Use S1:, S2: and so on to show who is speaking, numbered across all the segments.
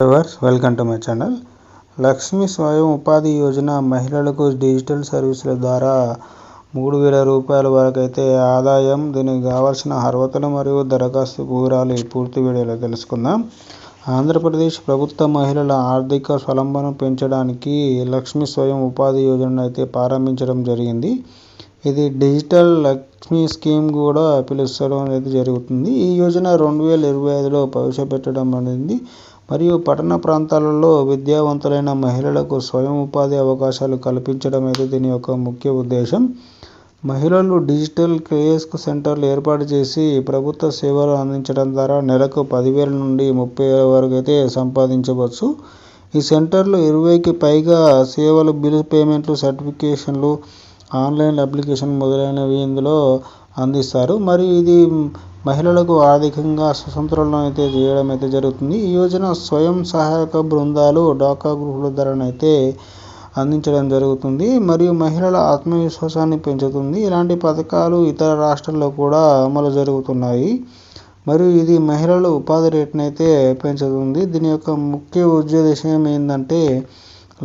S1: Viewers welcome to my channel. Lakshmi Swayam Upadhi Yojana మహిళలకు digital సర్వీసుల ద్వారా మూడు వేల రూపాయల వరకు అయితే ఆదాయం దీనికి కావాల్సిన అర్హతలు మరియు దరఖాస్తు వివరాలు పూర్తి వీడియోలో తెలుసుకుందాం. ఆంధ్రప్రదేశ్ ప్రభుత్వ మహిళల ఆర్థిక స్వలంబన పెంచడానికి లక్ష్మీ స్వయం ఉపాధి యోజనను అయితే ప్రారంభించడం జరిగింది. ఇది డిజిటల్ లక్ష్మీ స్కీమ్ కూడా పిలుస్తడం అనేది జరుగుతుంది. ఈ యోజన రెండు వేల ఇరవై ఐదులో ప్రవేశపెట్టడం అనేది మరియు పట్టణ ప్రాంతాలలో విద్యావంతులైన మహిళలకు స్వయం ఉపాధి అవకాశాలు కల్పించడం అయితే దీని యొక్క ముఖ్య ఉద్దేశం. మహిళలు డిజిటల్ క్రియేస్క్ సెంటర్లు ఏర్పాటు చేసి ప్రభుత్వ సేవలు అందించడం ద్వారా నెలకు పదివేల నుండి ముప్పై వేల వరకు అయితే సంపాదించవచ్చు. ఈ సెంటర్లు ఇరవైకి పైగా సేవలు బిల్ పేమెంట్లు సర్టిఫికేషన్లు ఆన్లైన్ అప్లికేషన్ మొదలైనవి ఇందులో అందిస్తారు. మరియు ఇది మహిళలకు ఆర్థికంగా స్వతంత్రం అయితే చేయడం అయితే జరుగుతుంది. ఈ యోజన స్వయం సహాయక బృందాలు డాకా గ్రూపుల ధరను అయితే అందించడం జరుగుతుంది. మరియు మహిళల ఆత్మవిశ్వాసాన్ని పెంచుతుంది. ఇలాంటి పథకాలు ఇతర రాష్ట్రాల్లో కూడా అమలు జరుగుతున్నాయి. మరియు ఇది మహిళల ఉపాధి రేటును అయితే పెంచుతుంది. దీని యొక్క ముఖ్య ఉద్దేశం ఏంటంటే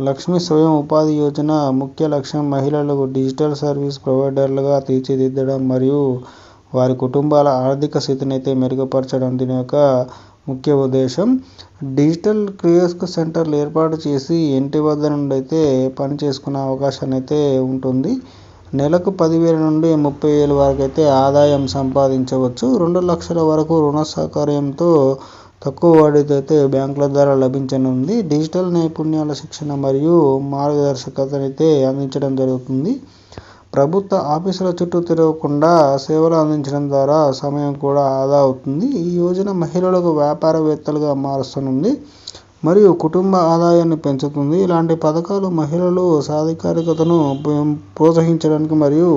S1: లక్ష్మీ స్వయం ఉపాధి యోజన ముఖ్య లక్ష్యం మహిళలకు డిజిటల్ సర్వీస్ ప్రొవైడర్లుగా తీర్చిదిద్దడం మరియు వారి కుటుంబాల ఆర్థిక స్థితిని అయితే మెరుగుపరచడం దీని యొక్క ముఖ్య ఉద్దేశం. డిజిటల్ క్రియోస్క్ సెంటర్లు ఏర్పాటు చేసి ఇంటి వద్ద నుండి అయితే పని చేసుకునే అవకాశాన్ని అయితే ఉంటుంది. నెలకు పదివేల నుండి ముప్పై వేల వరకు అయితే ఆదాయం సంపాదించవచ్చు. రెండు లక్షల వరకు రుణ సౌకర్యంతో తక్కువ వడ్డీతో అయితే బ్యాంకుల ద్వారా లభించనుంది. డిజిటల్ నైపుణ్యాల శిక్షణ మరియు మార్గదర్శకతనైతే అందించడం జరుగుతుంది. ప్రభుత్వ ఆఫీసుల చుట్టూ తిరగకుండా సేవలు అందించడం ద్వారా సమయం కూడా ఆదా అవుతుంది. ఈ యోజన మహిళలకు వ్యాపారవేత్తలుగా మారుస్తుంది మరియు కుటుంబ ఆదాయాన్ని పెంచుతుంది. ఇలాంటి పథకాలు మహిళలు సాధికారికతను ప్రోత్సహించడానికి మరియు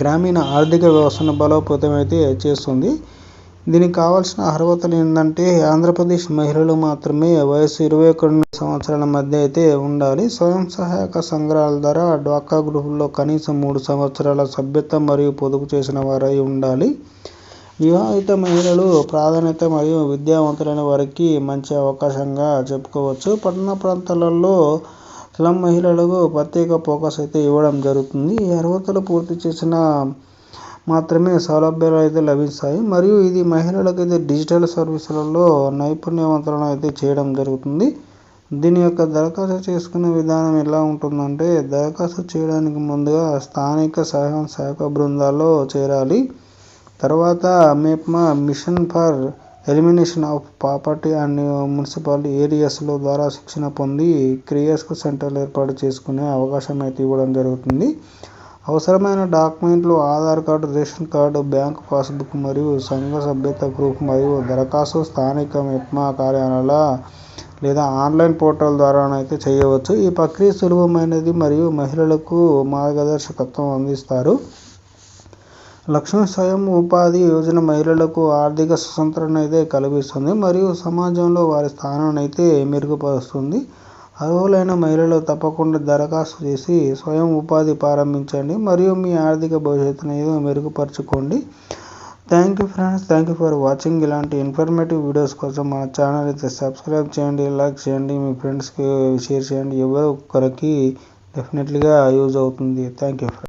S1: గ్రామీణ ఆర్థిక వ్యవస్థను బలోపేతం అయితే చేస్తుంది. దీనికి కావాల్సిన అర్హతలు ఏంటంటే ఆంధ్రప్రదేశ్ మహిళలు మాత్రమే వయసు ఇరవై ఒకటి సంవత్సరాల మధ్య అయితే ఉండాలి. స్వయం సహాయక సంఘాల ద్వారా డ్వాక్రా గ్రూపుల్లో కనీసం మూడు సంవత్సరాల సభ్యత మరియు పొదుపు చేసిన వారై ఉండాలి. వివాహిత మహిళలు ప్రాధాన్యత మరియు విద్యావంతులైన వారికి మంచి అవకాశంగా చెప్పుకోవచ్చు. పట్టణ ప్రాంతాలలో స్లమ్ మహిళలకు ప్రత్యేక ఫోకస్ అయితే ఇవ్వడం జరుగుతుంది. ఈ అర్హతలు పూర్తి చేసిన మాత్రమే సౌలభ్యాలు అయితే లభిస్తాయి. మరియు ఇది మహిళలకు అయితే డిజిటల్ సర్వీసులలో నైపుణ్యవంతులను అయితే చేయడం జరుగుతుంది. దీని యొక్క దరఖాస్తు చేసుకునే విధానం ఎలా ఉంటుందంటే దరఖాస్తు చేయడానికి ముందుగా స్థానిక సహాయం శాఖ బృందాల్లో చేరాలి. తర్వాత MEPMA mission for elimination of property and municipality ఏరియాస్లో ద్వారా శిక్షణ పొంది క్రియస్కు సెంటర్లు ఏర్పాటు చేసుకునే అవకాశం అయితే ఇవ్వడం జరుగుతుంది. అవసరమైన డాక్యుమెంట్లు Aadhaar card ration card bank passbook మరియు సంఘ సభ్యత ప్రూఫ్ మరియు దరఖాస్తు స్థానిక మెప్మా కార్యాలయాల లేదా ఆన్లైన్ పోర్టల్ ద్వారానైతే చేయవచ్చు. ఈ ప్రక్రియ సులభమైనది మరియు మహిళలకు మార్గదర్శకత్వం అందిస్తారు. లక్ష్మీ స్వయం ఉపాధి యోజన మహిళలకు ఆర్థిక స్వతంత్రాన్ని అయితే కల్పిస్తుంది మరియు సమాజంలో వారి స్థానాన్ని అయితే మెరుగుపరుస్తుంది. అర్హులైన మహిళలు తప్పకుండా దరఖాస్తు చేసి స్వయం ఉపాధి ప్రారంభించండి మరియు మీ ఆర్థిక భవిష్యత్తును మెరుగుపరచుకోండి. Thank you friends thank you for watching ఇలాంటి ఇన్ఫర్మేటివ్ వీడియోస్ కోసం మన ఛానల్ అయితే సబ్స్క్రైబ్ చేయండి లైక్ చేయండి మీ ఫ్రెండ్స్కి షేర్ చేయండి. ఎవరో ఒకరికి డెఫినెట్లీగా యూజ్ అవుతుంది. Thank you